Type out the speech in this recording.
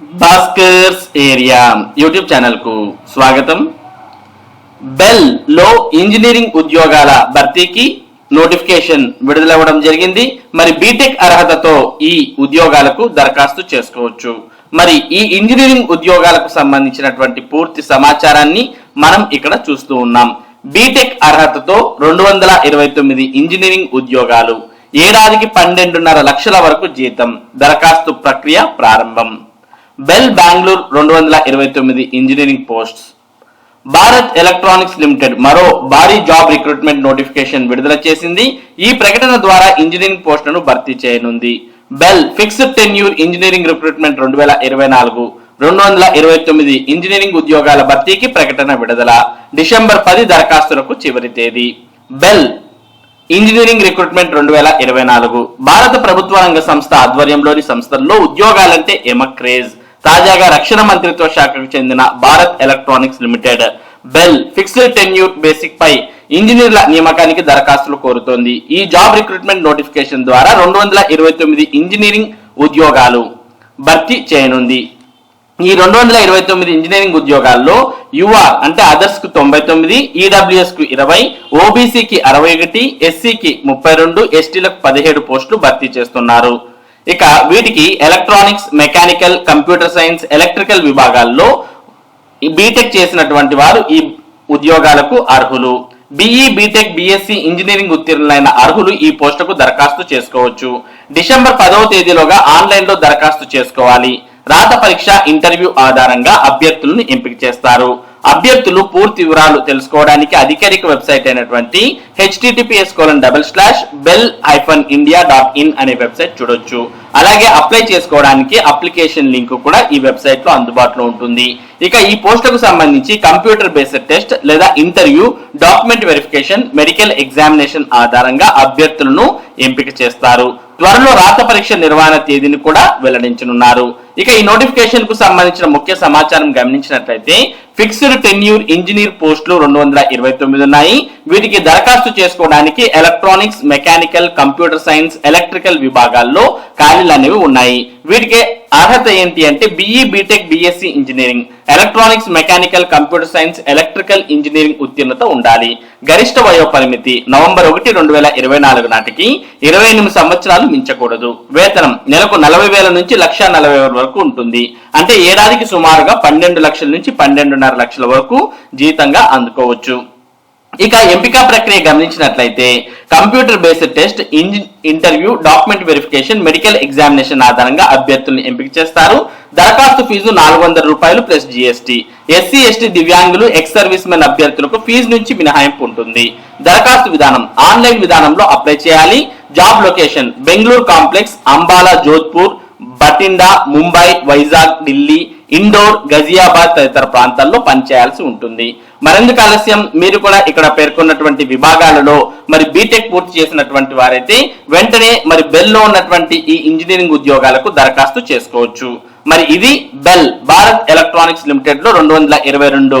Bhaskar's area YouTube ఛానల్కు స్వాగతం. Below engineering ఉద్యోగాల భర్తీకి నోటిఫికేషన్ విడుదలవ్వడం జరిగింది. మరి బీటెక్ అర్హతతో ఈ ఉద్యోగాలకు దరఖాస్తు చేసుకోవచ్చు. మరి ఈ ఇంజనీరింగ్ ఉద్యోగాలకు సంబంధించినటువంటి పూర్తి సమాచారాన్ని మనం ఇక్కడ చూస్తూ ఉన్నాం. బీటెక్ అర్హతతో రెండు వందల ఇరవై తొమ్మిది ఇంజనీరింగ్ ఉద్యోగాలు. ఏడాదికి పన్నెండున్నర లక్షల వరకు జీతం. దరఖాస్తు ప్రక్రియ ప్రారంభం. బెల్ బెంగళూరు రెండు వందల ఇరవై తొమ్మిది engineering posts. Bharat electronics limited మరో భారీ జాబ్ రిక్రూట్మెంట్ నోటిఫికేషన్ విడుదల చేసింది. ఈ ప్రకటన ద్వారా ఇంజనీరింగ్ పోస్టులను భర్తీ చేయనుంది. BEL fixed tenure engineering recruitment రెండు వేల ఇరవై నాలుగు రెండు వందల ఇరవై తొమ్మిది ఇంజనీరింగ్ ఉద్యోగాల భర్తీకి ప్రకటన విడుదల డిసెంబర్ పది దరఖాస్తులకు చివరి తేదీ. బెల్ ఇంజనీరింగ్ రిక్రూట్మెంట్ రెండు వేల ఇరవై నాలుగు భారత ప్రభుత్వ రంగ సంస్థ ఆధ్వర్యంలోని సంస్థల్లో ఉద్యోగాలంటే ఎమ క్రేజ్ తాజాగా రక్షణ మంత్రిత్వ శాఖకు చెందిన Bharat electronics limited BEL fixed tenure basic పై ఇంజనీర్ల నియామకానికి దరఖాస్తులు కోరుతోంది. ఈ జాబ్ రిక్రూట్మెంట్ నోటిఫికేషన్ ద్వారా రెండు వందల ఇరవై తొమ్మిది ఇంజనీరింగ్ ఉద్యోగాలు భర్తీ చేయనుంది. ఈ రెండు వందల ఇరవై తొమ్మిది ఇంజనీరింగ్ ఉద్యోగాల్లో యుఆర్ అంటే అదర్స్కు తొంభై తొమ్మిది ఈడబ్ల్యూఎస్కు ఇరవై ఓబీసీకి అరవై ఒకటి ఎస్సీకి ముప్పై రెండు ఎస్టీలకు పదిహేడు పోస్టులు భర్తీ చేస్తున్నారు. ఇక వీటికి electronics mechanical computer science electrical విభాగాల్లో బీటెక్ చేసినటువంటి వారు ఈ ఉద్యోగాలకు అర్హులు. B E B Tech B Sc engineering ఉత్తీర్ణులైన అర్హులు ఈ పోస్టుకు దరఖాస్తు చేసుకోవచ్చు. డిసెంబర్ పదవ తేదీలోగా ఆన్లైన్లో దరఖాస్తు చేసుకోవాలి. రాత పరీక్ష ఇంటర్వ్యూ ఆధారంగా అభ్యర్థులను ఎంపిక చేస్తారు. అభ్యర్థులు పూర్తి వివరాలు తెలుసుకోవడానికి అధికారిక వెబ్సైట్ అయినటువంటి HTTPS colon double slash BEL hyphen India dot in అనే వెబ్సైట్ చూడొచ్చు. అలాగే అప్లై చేసుకోవడానికి అప్లికేషన్ లింక్ కూడా ఈ వెబ్సైట్లో అందుబాటులో ఉంటుంది. ఇక ఈ పోస్టుకు సంబంధించి కంప్యూటర్ బేస్డ్ టెస్ట్ లేదా interview document verification medical examination ఆధారంగా అభ్యర్థులను ఎంపిక చేస్తారు. త్వరలో రాత పరీక్ష నిర్వహణ తేదీని కూడా వెల్లడించనున్నారు. ఇక ఈ నోటిఫికేషన్కు సంబంధించిన ముఖ్య సమాచారం గమనించినట్లయితే ఫిక్స్డ్ టెన్యూర్ ఇంజనీర్ పోస్టులు రెండు వందల ఇరవై తొమ్మిది ఉన్నాయి. వీటికి దరఖాస్తు చేసుకోవడానికి electronics mechanical computer science electrical విభాగాల్లో ఖాళీలు అనేవి ఉన్నాయి. వీటికి అర్హత ఏంటి అంటే BE BTech BSc engineering. Electronics mechanical computer science electrical engineering ఉత్తీర్ణత ఉండాలి. గరిష్ట వయో పరిమితి నవంబర్ ఒకటి రెండు వేల ఇరవై నాలుగు నాటికి ఇరవై ఎనిమిది సంవత్సరాలు మించకూడదు. వేతనం నెలకు నలభై వేల నుంచి లక్ష నలభై వరకు ఉంటుంది. అంటే ఏడాదికి సుమారుగా పన్నెండు లక్షల నుంచి పన్నెండున్నర లక్షల వరకు జీతంగా అందుకోవచ్చు. ఇక ఎంపిక ప్రక్రియ గమనించినట్లయితే computer based test engine interview document verification medical examination ఆధారంగా అభ్యర్థుల్ని ఎంపిక చేస్తారు. దరఖాస్తు ఫీజు నాలుగు వందల రూపాయలు ప్లస్ జిఎస్టీ ఎస్సీ ఎస్టీ దివ్యాంగులు ఎక్స్ సర్వీస్ మెన్ అభ్యర్థులకు ఫీజు నుంచి మినహాయింపు ఉంటుంది. దరఖాస్తు విధానం ఆన్లైన్ విధానంలో అప్లై చేయాలి. Job location Bengaluru complex Ambala Jodhpur Bathinda Mumbai Vizag Delhi Indore Ghaziabad తదితర ప్రాంతాల్లో పనిచేయాల్సి ఉంటుంది. మరెందుకు ఆలస్యం? మీరు కూడా ఇక్కడ పేర్కొన్నటువంటి విభాగాలలో మరి బీటెక్ పూర్తి చేసినటువంటి వారైతే వెంటనే మరి బెల్లో ఉన్నటువంటి ఈ ఇంజనీరింగ్ ఉద్యోగాలకు దరఖాస్తు చేసుకోవచ్చు. మరి ఇది బెల్ భారత్ ఎలక్ట్రానిక్స్ లిమిటెడ్లో రెండు వందల ఇరవై రెండు